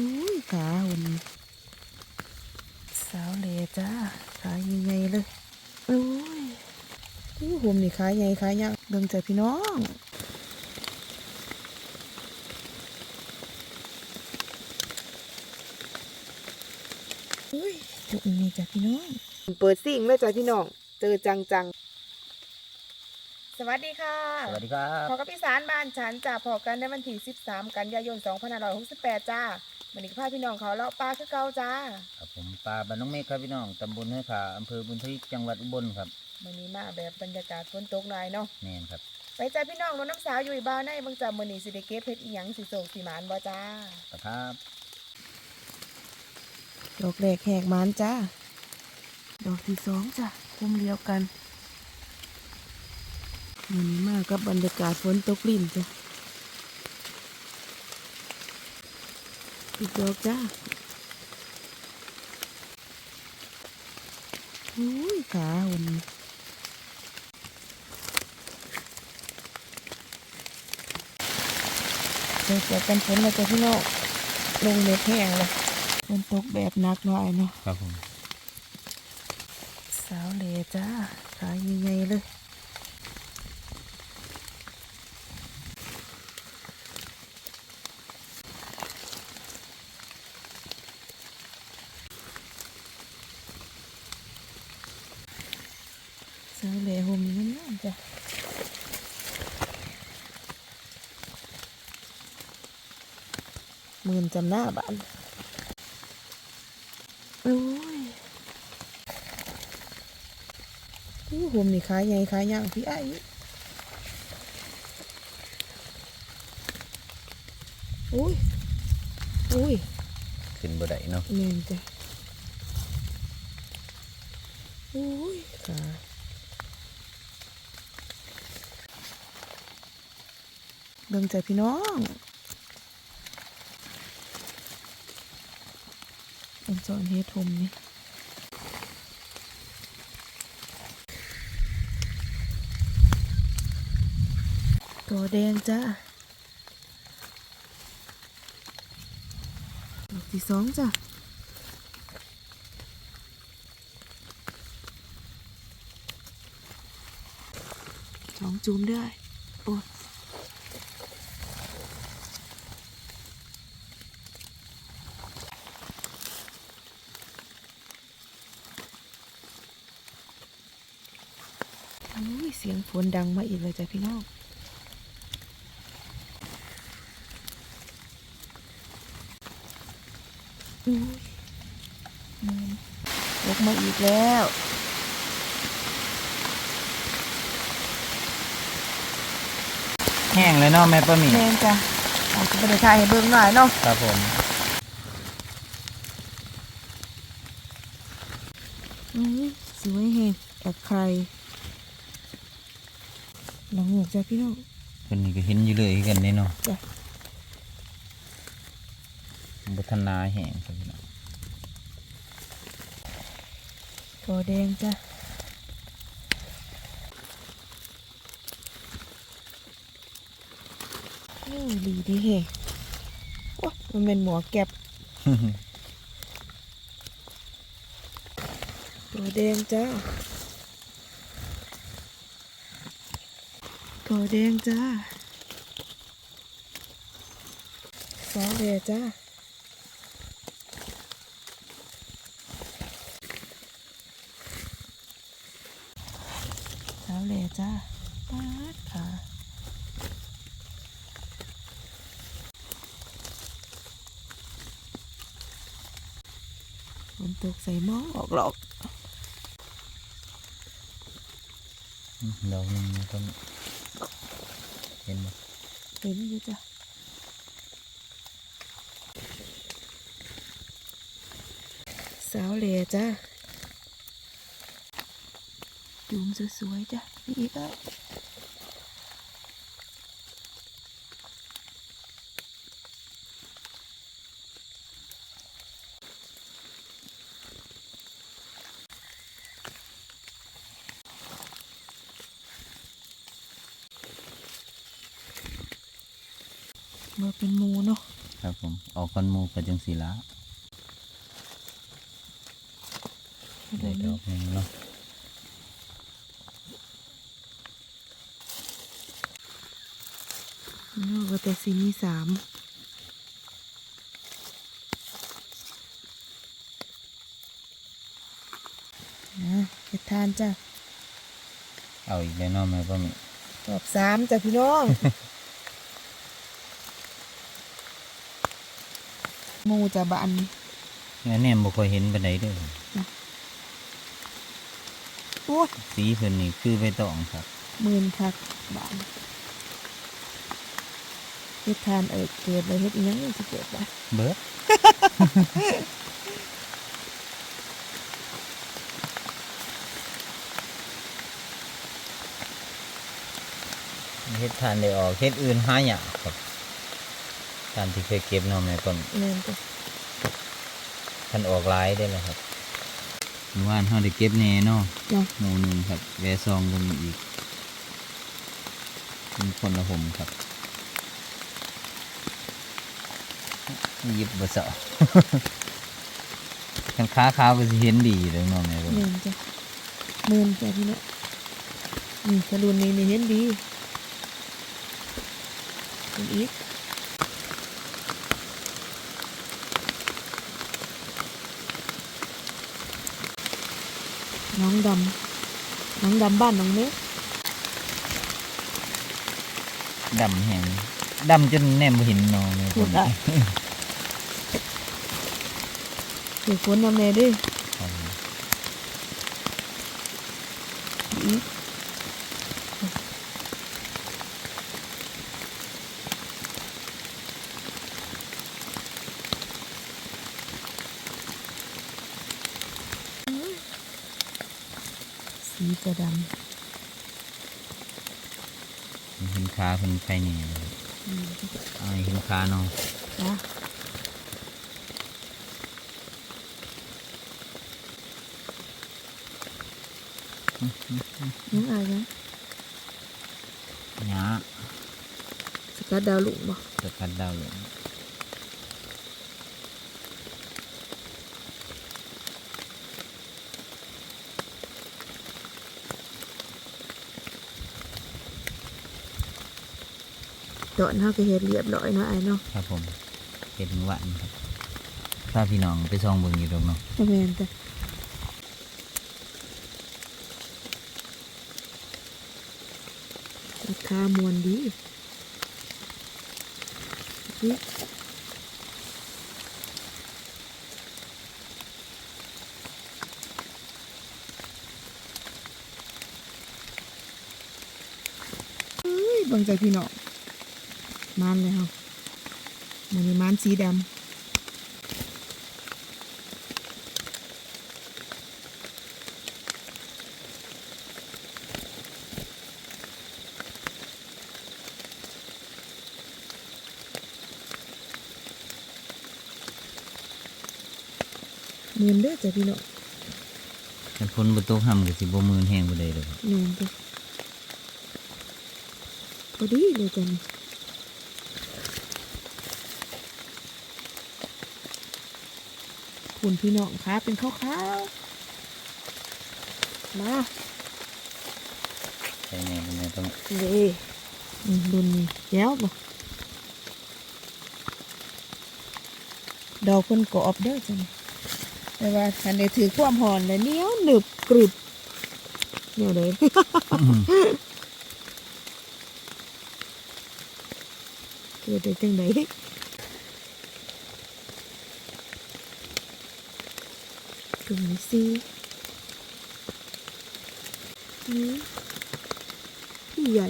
อุ้ยขาหุ่นสาวเลจ้าขาใหญ่ๆเลยโอ้ยอู้หุ่มนี่ขาใหญ่ขายังเบิ่งใจพี่น้องอุ้ยจุกนี่จ้ะพี่น้อง เปิดซิ่งเลยจ้ะพี่น้อง เจอจังจังๆสวัสดีค่ะ สวัสดีครับพอกับพี่สารบ้านฉันจะพอกันในวันที่ 13 กันยายน 2568 จ้า วันนี้ก็พาพี่น้องเขาเลาะปลาคือเก่าจ้าครับผมปลาบ้านน้องเมฆครับพี่น้องตำบลห้วยขาอำเภอบุญทลิกจังหวัดอุบลครับวันนี้มาแบบบรรยากาศฝนตกหน่อยเนาะแมนครับ ไปจ้าพี่น้องรถน้ำสาวอยู่อีบ้านในบางจามื้อนี้สิได้เก็บเฮ็ดอีหยังสิโศกสิหมานบ่จ้าครับดอกแรกแหกหมานจ้าดอกที่สองจ้ะคุมเดียวกันมื้อนี้มากับบรรยากาศฝนตกลิ่นจ้ะ อีกดอกจ้าอุ้ยขาหุ่นเจอเจอกันฝนแล้วจ้ะพี่น้องลงเม็ดแห้งเลยฝนตกแบบหนักหน่อยเนาะครับผมสาวเหลจ้าขาใหญ่ๆเลยสาวเหลห่มนี่นั่นจ้ะหมื่น จำหน้าบ้านโอ้ยอู้ห่มนี่ขาใหญ่ขาย่างพี่ไอ้อุ้ยอุ้ยขึ้นบ่ได้เนาะแม่นจ้ะอุ้ยขาเบิ่งใจพี่น้อง เป็นจอนเฮทมนี่ตัวแดงจ้าดอกที่สองจ้ะสองจูมได้ โอ้ยอุ้ยเสียงฝนดังมาอีกเลยจ้ะพี่น้องอุ้ยมันยกมาอีกแล้วแห้งเลยเนาะแม่ป้าหมีแมนจ้ะเอาจะไปได้ถ่ายให้เบิ่งหน่อยเนาะครับผมอุ้ยสวยเฮงตะไคร้ลองหมก จ้ะพี่น้องคนนี้ก็เห็นอยู่เลยคือกันนี่เนาะจ้ะบุทนาแห้งครับพี่น้องกอแดงจ้ะโอ้ยดีดีเฮโอ้ยมันเป็นหมวกแก็บตัวแดงจ้า ตัวแดงจ้าสาวแดงจ้าสาวเหล่จ้าปาดขาฝนตกใส่หม้อออกหรอกดอกหนึงนะป้าหมี เห็นไหมเห็นอยู่จ้ะสาวเหล่จ้าจูมสวยๆจ้ะนี่อีกอะมาเป็นหมูเนาะ ค ครับผมออกคอน หมูกับจังสีละได้ดอกหนึงเนาะนอกก็แต่สีมีสามนะเฮ็ดทานจ้ะเอาอีกแล้วเนาะแม่ป้าหมี รอบสามจ้ะพี่น้อง มูจะบานงั้นเนี่ยบ่ค่อยเห็นปานใดเด้อโอ้ยสีเพิ่นนี่คือใบตองครับหมื่นคักบานเฮ็ดทานเอิกเกิดเลยเฮ็ดอีหยังสิเกิดบ่เบิดเฮ็ดทานได้ออกเฮ็ดอื่นหายากครับ ทานที่เคยเก็บเนาะแม่ป้าหมีแม่นจ้ะท่านออกหลายได้แล้วครับเมื่อวานเขาได้เก็บแหน่เนาะจ้ะหมูหนึ่งครับแวะซองก็มีอีกเป็นคนละผมครับหยิบบะเสาคันค้าขาวก็สิเห็นดีเลยเน้องแม่ผมแม่นจ้ะหมื่นจ้ะพี่น้องนี่กระดุนนี้นี่เห็นดีเป็นอีก น้องดำน้องดำบ้านน้องเมฆดำแห้งดำจนแนมบ่เห็นเน้องแม่ผพูดมได้ เดี๋ยวฝนทำไงดิ ครับ อีกสีกระด เห็ นขาเพิ่นไผนี่ำอืมอ้าเห็นขาเนาะจ้ะยังไงนะหยาสกัดดาวลุงบ่สกัดดาวหลือง ตอนเฮาก็เฮ็ดเรียบร้อยเนาะไอ้เนาะครับผมเห็นหวานครับถ้าพี่น้องไปซองเบิ่งอยู่ตรงเนาะแม่นจ้ะราคามวนดีนี่เอ้ยเบังใจพี่น้อง มันเลยครับมันนี้มันสีดำเนียนเด้อจ้ะพี่น้องแต่พ้นบนโต๊ะห้ำกับสิบมืนแห้งบ่ได้เลยครับเนียนจ้ะพอดีเลยจ้ะ คุณพี่น้องคะเป็นข้าวๆมาใช่แน่เป็นไงต้องเว้ยอืมรุ่นนี้แย้วบ่ดอกเพิ่นกรอบเด้อจ้ะนี่แต่ว่าคันได้ถือความหอนแล้วเหนียวหนึบกรึบเหนียวเลยเกิดได้จังได กลุ่มนี้สินี่พี่ใหญ่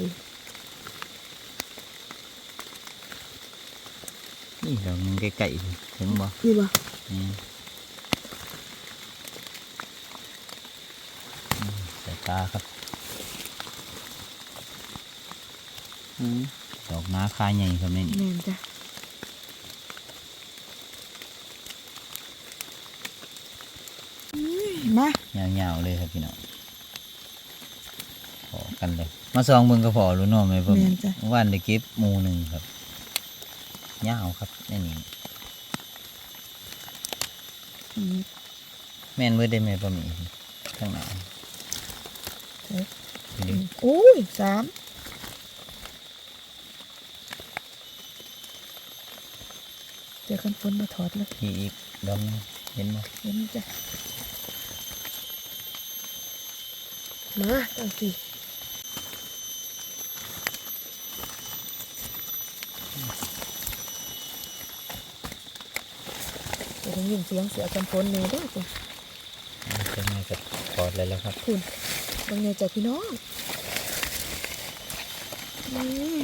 นี่ดอกหนึงใกล้ๆถึงบ่นี่บ่นี่อืมใส่ตาครับอืมดอกน้าคาใหญ่ครับแม่นี่แม่นจ้ะอุ้ยมา ยาวๆเลยครับพี่น้องพอกันเลย มาซองเบิ่งก็พอรู้เนาะไหมผมแม่นจ้ะว่านได้เก็บหมูหนึ่งครับยาวครับในนี่อืมแม่นเว้ยได้แม่บ่มีข้างหน้าเอ๊ะนี่โอ้ยสามเจอกันฝนมาถอดเลยมีอีกดอกหนึงเห็นบ่เห็นจ้ะ มาตั้งสี่จะได้ยินเสียงเสือกันฝนเนี่ยด้วยจ้ะจะมากับถอดเลยแล้วครับ คุณบางไงจ้ะพี่น้องนี่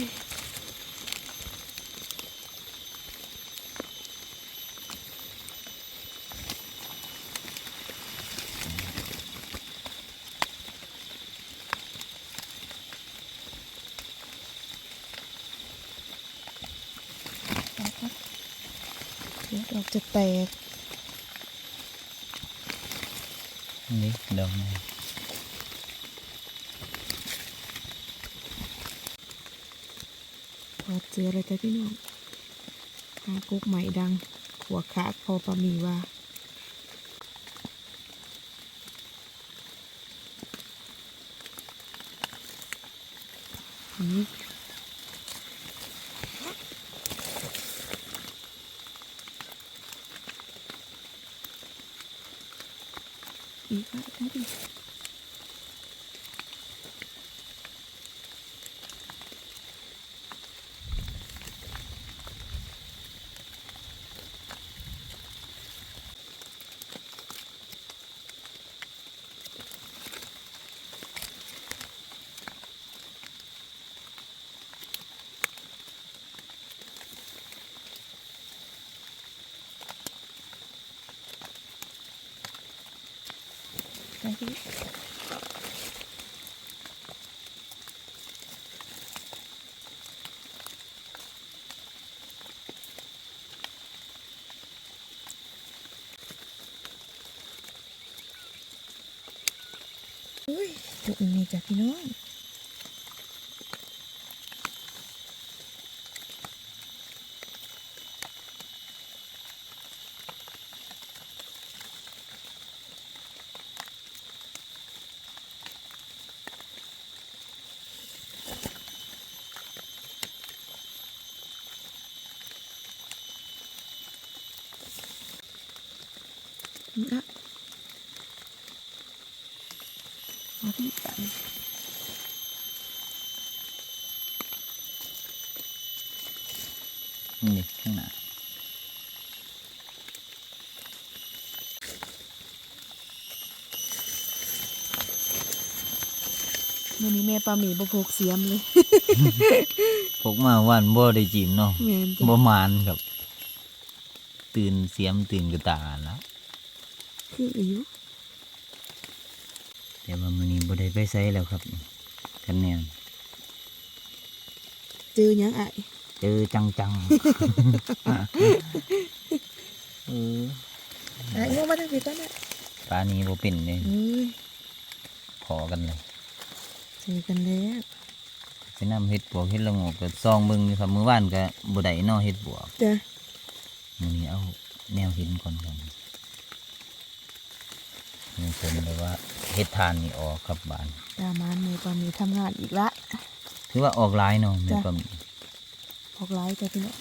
เดี๋ยวดอกจะแตก นี่ดอกหนึงพอเจออะไรจ้ะพี่น้องหากุ๊กใหม่ดัง หัวขาดพอปะหมีว่า นี่อีกแล้วได้ดิ พี่อุ้ยจุกนี่จ้ะพี่น้อง นะเอาที่กันนี่ข้างหน้ามื่อนี้แม่ปลาหมีบพกเสียมเลย พกมาวันบ่ได้จีมเนาะแม่นจ้ะบ่มานครับ ตื่นเสียมตื่นกระตาแล้ว คืออายุแต่ว่ามื้อนี้บ่ได้ไปไสแล้วครับกันแนวเจอหยังไอเจอจังจังเออไอ้งงมาทางผิดแล้วเนี่ยปลานี้บ่เป็นเลยเอ้ยพอกันเลยเจอกันแล้วไปนำเฮ็ดบวกเฮ็ดละโงกก็ซองเบิ่งอยู่ครับมื้อวานก็บ่ได้เนาะเฮ็ดบวกจ้ะมื้อนี้เอาแนวหินก่อนครับ นี่ผมเลยว่าเฮ็ดทานนี่ออกครับบ้านตามานแม่ปลาหมีทำงานอีกละถือว่าออกหลายเนาะแม่จ้ะปลาหมีออกไลน์จ้ะพี่น้อง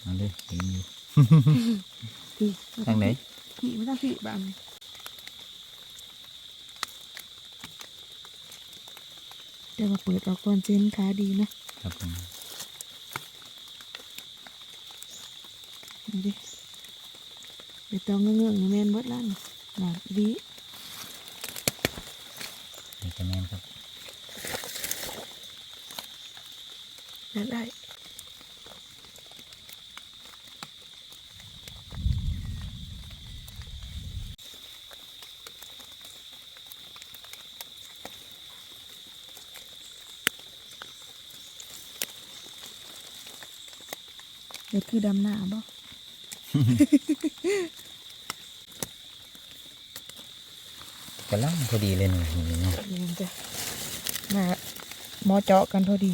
เอาเลยเห็นอยู่พี่ทางไหนพี่ไม่ต้องพี่บางเดี๋ยวมาเปิดออกก่อนเจนขาดีนะครับ ผมดูดิเดี๋ยวต้องเงื่อนๆนี่แม่นเบิดล้านหนาดีนี่ก็แม่นครับได้ได้เด็ดคือดำหน้าบ่ กำลังพอดีเลยหน่อยนี่เนาะมาหมอเจาะกันพอดี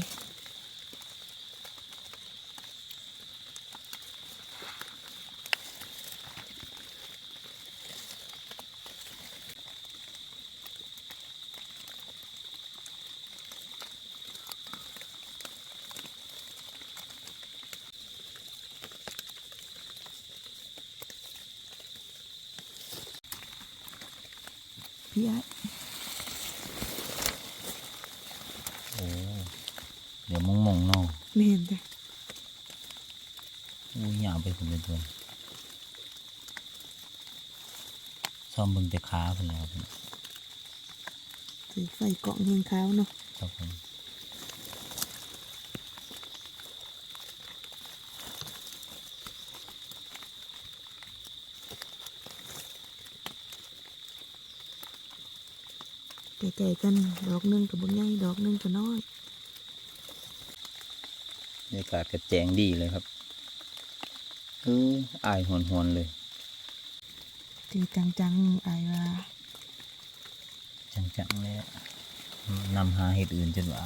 พี่ไอ้โอ้เดี๋ยวมองมองๆเนาะไม่เห็นจ้ะอู้ยาวไปคนเป็นตัวซ่อมเบิ่งแต่ขาเพิ่นแล้วครับถือไฟเกาะเงียงขาวเนาะครับผม ใกล้ๆกัน ดอกหนึงกับบนใหญ่ดอกหนึงกับน้อยบรรยากาศกระแจงดีเลยครับเอออายหวนหวนๆเลยถือจังๆไอ้ว่า จังๆเลยอะนำหาเห็ดอื่นจนว่า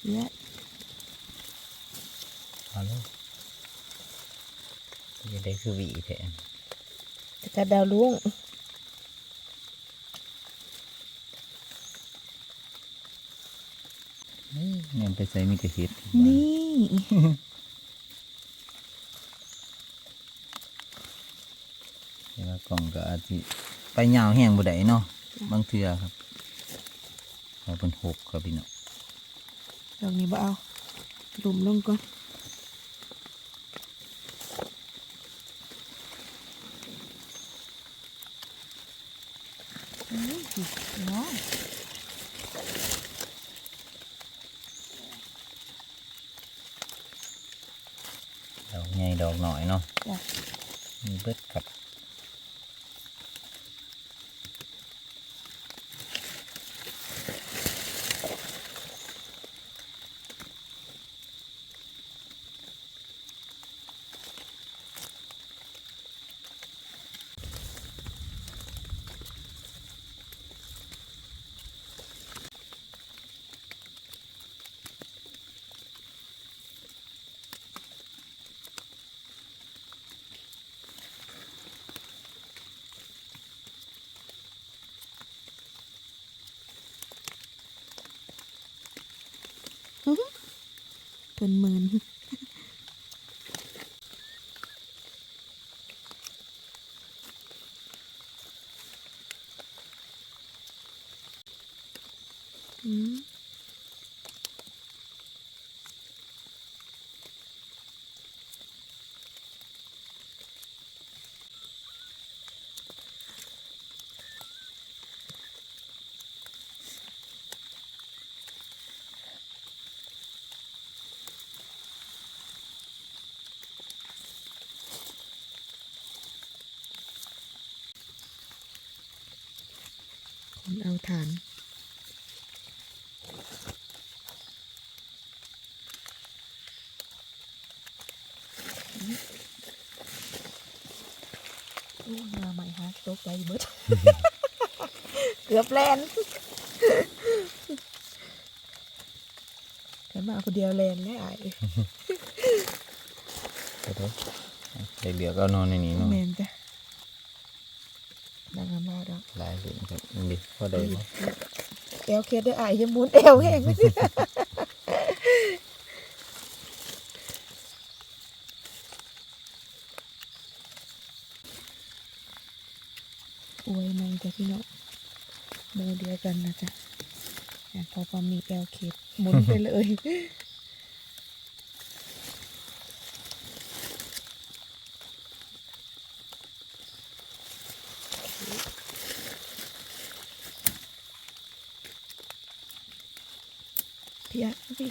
พี่ไอ้เอาเลยจะได้คือหวีแทนจะ กัดดาวลุงเนี่ยไปใส่มีแต่เห็ด นี่เดี๋ยวว่ากล่องก็อาจจะไปยาวแห้งบ่ได้เนาะ บางเทื่อครับเราเป็นหกครับพี่น้องดอกนี้บ่เอาหลุมลงก่อนเอ้ยน้อง ดอก ใหญ่ดอกหน่อยเนาะจ้ะมีเบิดครับ กินหมื่นอืม เอาฐานโอ้มาใหม่ฮะตกใจเบิดเกือบแลนแต่มาคนเดียวแลนแล้วไอ้เดี๋ยวเดี๋ยวเหลือก็เอานอนในนี้เนาะแมนจ้ะดังอามาดอก หลายเลยครับนี่พอได้บ่แอลเคสได้ไอ้ยังหมุนแอลแห้งอวยมันจ้ะพี่น้องโมเดียวกันนะจ๊ะแต่พอปามีแอลเคสหมุนไปเลย พี่อะพี่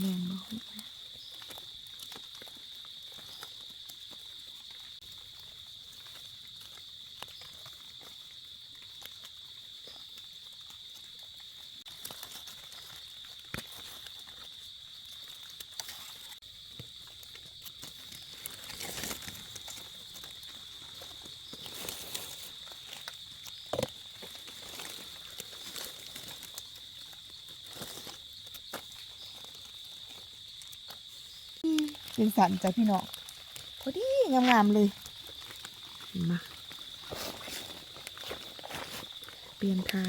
แมงบอก อ เป็นสันจ้ะพี่น้องพอดีงามๆเลยมาเปลี่ยนทา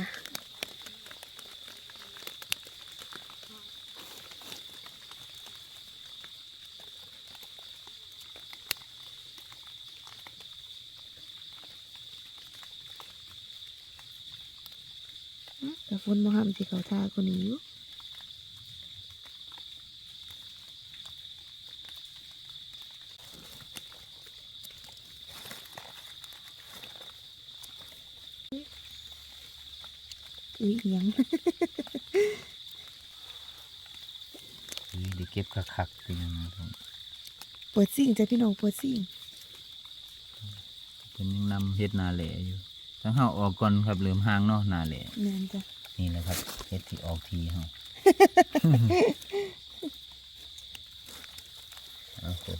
แต่ฝนบ่ห้ามสิเขาทาคนนี้อยู่ อุ้ยเอียงอุ้ยได้เก็บคักๆเป็นยังไงครับเปิดซิ่งจ้ะพี่น้องเปิดซิ่งเป็นยังนำเฮ็ดนาแหล่อยู่ทั้งเฮาออกก่อนครับเริ่มห่างเนาะนาแหล่แม่นจ้ะนี่แหละครับเฮ็ดที่ออกทีเฮาเอาคน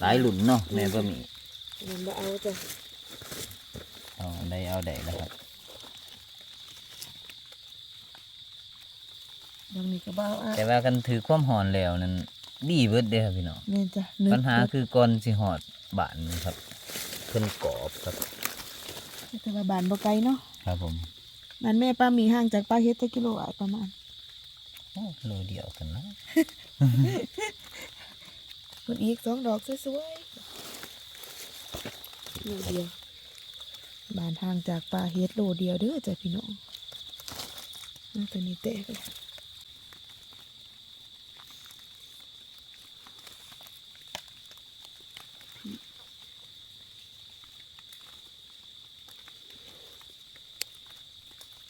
หลายหลุนเนาะแม่บ่มีแม่นบ่เอาจ้ะเอาได้เอาได้แล้วครับ บางนี้ก็บ่เอาอะแต่ว่ากันถือความหอนแล้วนั้นดีเบิดเด้อครับพี่น้องแม่นจ้ะนึกปัญหาคือก่อนสิหอดบ้านนี่ครับเพิ่นกรอบครับแต่ว่าบ้านบ่ไกลเนาะครับผมบ้านแม่ป้ามีห่างจากป้าเฮ็ดจักกิโลอะประมาณโอ้โลเดียวกันนะเพิ่นอีกสองดอกสวยๆโลเดียวบ้านห่างจากป้าเฮ็ดโลเดียวเด้อจ้ะพี่น้องเอาตัวนี้แตกเลย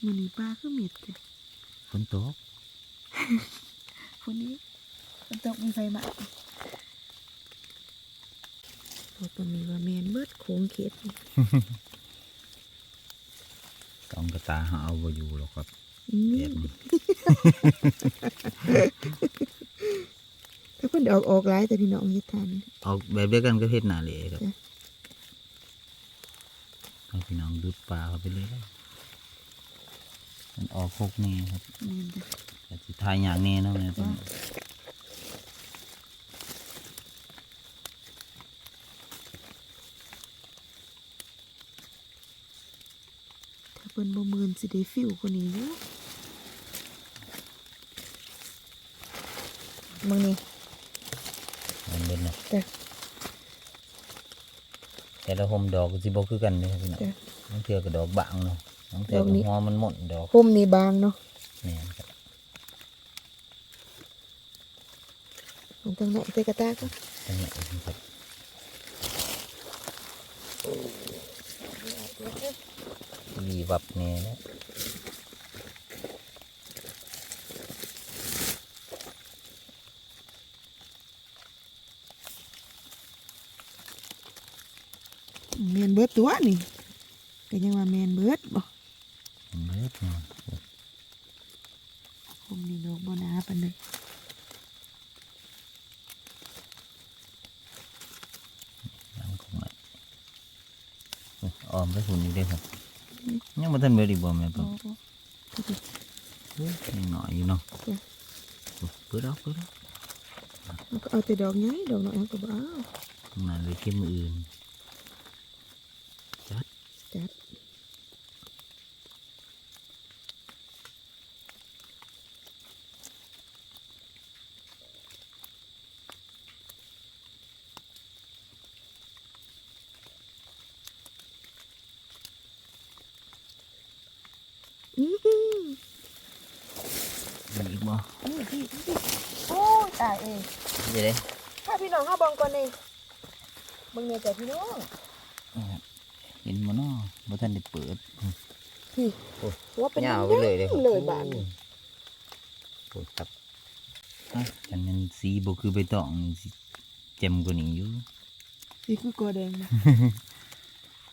มื้อนี้ป้าคือเม็ดจ้ะฝนตกคนนี้มันตกมีไฟมาพอตัวมีว่าแมนเบิดโค้งเขตนี่ต้องกระตาหาเอาบ่อยู่หรอกครับอืมแบบนี้ถ้าเพิ่นได้ออกออกร้ายแต่พี่น้องเฮ็ดทานออกแบบเดียวกันก็เฮ็ดนาแหล่ครับจ้ะให้พี่น้องดูดปลาเข้าไปเลยครับ มันออกโคกแนี่ครับแม่นจ้ะแต่สิทายอย่างแนี้เนาะแม่ต้องถ้าเพิ่นบ่มืนสิได้ฟิวกว่านี้อยู่มึงนี่มันเบิดเนาะจ้ะแต่ละหมดอกก็สิบ่คือกันเด้อครับพี่น้องจ้ะบางเทื่อก็ดอกบางเนาะ บางเทื่อดอกก็นี้หัวมันหม่นดอกคมนี่บางเนาะแม่นครับของทางไหนใส่กระตาก็จังได๋ครับวีวับแน่แล้วแมนเบิดตัวนี่ก็ยังว่าแมนเบิดบ่ มันเบิดเนาะ คมนี่ดอกบ่หนาปานใด หลังของมัน ออมไปหุ่นอีกเด้อครับยังบ่ทันเบิดอีกบ่แม่บ่ปะบ่ก็สิเฮ้ยยังน้อยอยู่เนาะจ้ะโอ้เปิดออกเปิดออกมันก็เอาแต่ดอกใหญ่ดอกน้อยมันก็บ่เอาข้างหน้าเลยเก็บมืออื่นจัด จัดอื้อหือ มี อีกบ่นี่พี่พี่โอ้ยตายเองเดี๋ยวเด้ถ้าพี่น้องเข้าบองก่อนเองเบิ่งเนี่ยจ้ะพี่น้องนี่ครับเห็นบ่เนาะบ่ทันได้เปิดพี่โอ้ว่าเป็นยาวไปเลยเลยครับเลยบานโอ้ครับอะอันนั้นสีบ่คือใบตองนี่สิเจ็มกว่านี้อยู่นี่คือกอแดงนะ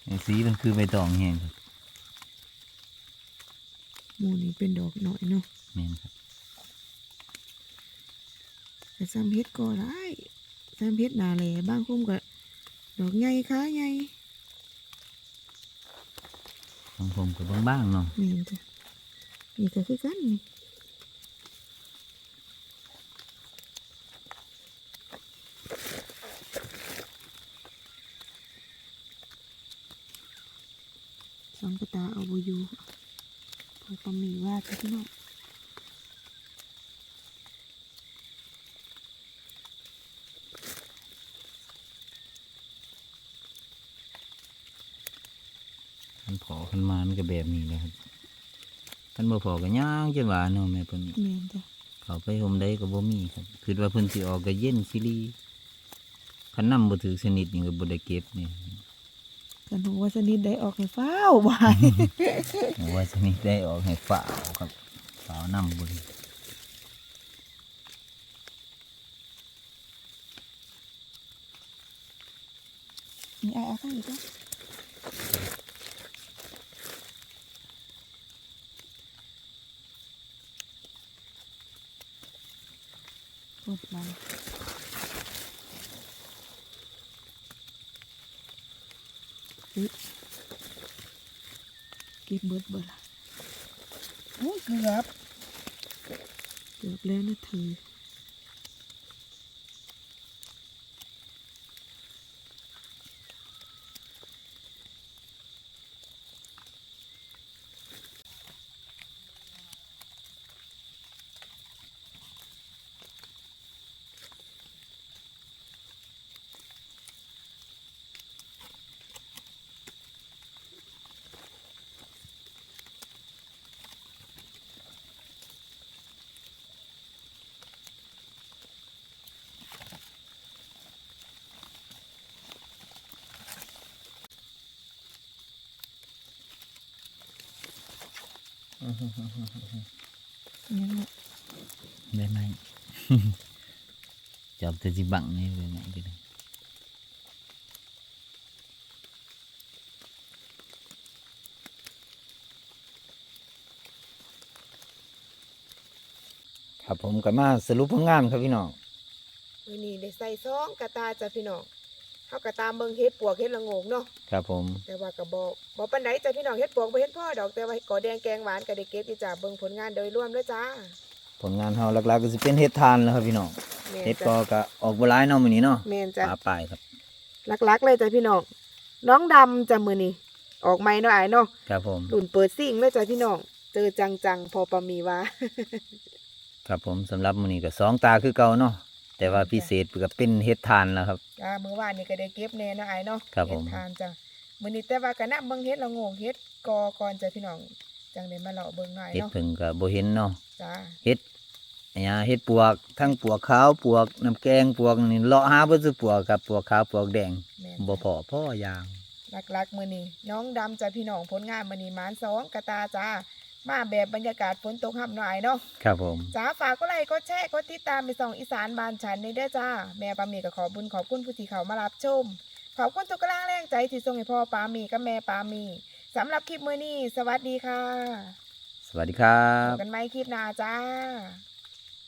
อันสีมันคือใบตองแฮงครับหมูนี่เป็นดอกน้อยเนาะแม่นครับ ก็ซ้ำเฮ็ดก็ได้ซ้ำเฮ็ดนาแหล่บางคุ้มก็ดอกใหญ่ขาใหญ่ของผมก็บางบ้างเนาะนี่จ้ะนี่ก็คือกันนี่สองกระตาเอาไบูยูพอหมีว่าจะพี่น้อ มันพอขึ้นมามันก็แบบนี้แหละครับคันบ่พอก็ย่างจนหวานเนาะแม่เพิ่นแม่นจ้ะเขาไปห่มได้ก็บ่มีครับคือว่าเพิ่นสิออกก็เย็นซิลีคันนำบ่ถือสนิทนี่ก็บ่ได้เก็บนี่กันบอกว่าสนิทได้ออกให้ฟ้าวบายว่าสนิทได้ออกให้ฝ่าวครับฝ่าวนำบ่ได้นี่ไอ้เอาข้างอีกจ้ะกดมันอุ๊ยเก็บเบิดเบิดละโอ้ยเกือบเกือบแล้วนะเธอ ยังไงได้ไหมจับแต่สิบังนี่ได้ไหมก็ได้ครับผมก็มาสรุปผลงานครับพี่น้องวันนี้ได้ใส่ซองกระตาจ้ะพี่น้อง เฮากระตามเบิ่งเฮ็ดปวกเฮ็ดละโงกเนาะครับผม แต่ว่าก็บ่บ่ปานใดจ้ะพี่น้องเฮ็ดปวกบ่เฮ็ดพ่อดอกแต่ว่าก่อแดงแกงหวานก็ได้เก็บอยู่จ้ะเบิ่งผลงานโดยรวมเด้อจ้า ผลงานเฮาหลักๆก็สิเป็นเฮ็ดทานแล้วครับพี่น้องแม่นเฮ็ดจ้ะก็ก็ออกบ่หลายเนาะมื้อนี้เนาะแม่นจ้ะปลาปลายครับหลักๆเลยจ้ะพี่น้องน้องดำจ้ะมื้อนี้ออกใหม่เนาะอ้ายเนาะครับผมรุ่นเปิดซิ่งเลยจ้ะพี่น้องเจอจังๆพอปามีว่าครับผมสำหรับมื้อนี้ก็สองตาคือเก่าเนาะ แต่ว่าพิเศษก็เป็นเฮ็ดทานแล้วครับ จ้ามื้อวานนี่ก็ได้เก็บแน่เนาะอ้ายเนาะครับผมเฮ็ดทานจ้ะมื้อนี้แต่ว่าก็นำเบิ่งเฮ็ดละโงกเฮ็ดกอก่อนจ้ะพี่น้องจังได้มาเลาะเบิ่งหน่อยเฮ็ดเนาะเพิ่งก็บ่เห็นเนาะจ้าเฮ็ดอันเนี้ยเฮ็ดปวกทั้งปวกขาวปวกน้ำแกงปวกนี่เลาะหาเบ่ซุปวกครับปวกขาวปวกแดงแม่นบ่จ้ะพอพ่อยางหลักๆมื้อนี้น้องดำจ้ะพี่น้องผลงานมื้อนี้หมานสองกระตาจ้า มาแบบบรรยากาศฝนตกห่ำหน่อยเนาะครับผมจ้าฝากก็ไลค์ก็แชร์ก็ติดตามไปส่องอีสานบ้านฉันในเด้อจ้า แม่ปามีก็ขอบุญขอบคุณผู้ที่เขามารับชม ขอบคุณทุกกำลังแรงใจที่ส่งให้พ่อปามีกับแม่ปามีสำหรับคลิปมื้อนี้ สวัสดีค่ะ สวัสดีครัพบบกันใหม่คลิปหน้าจ้า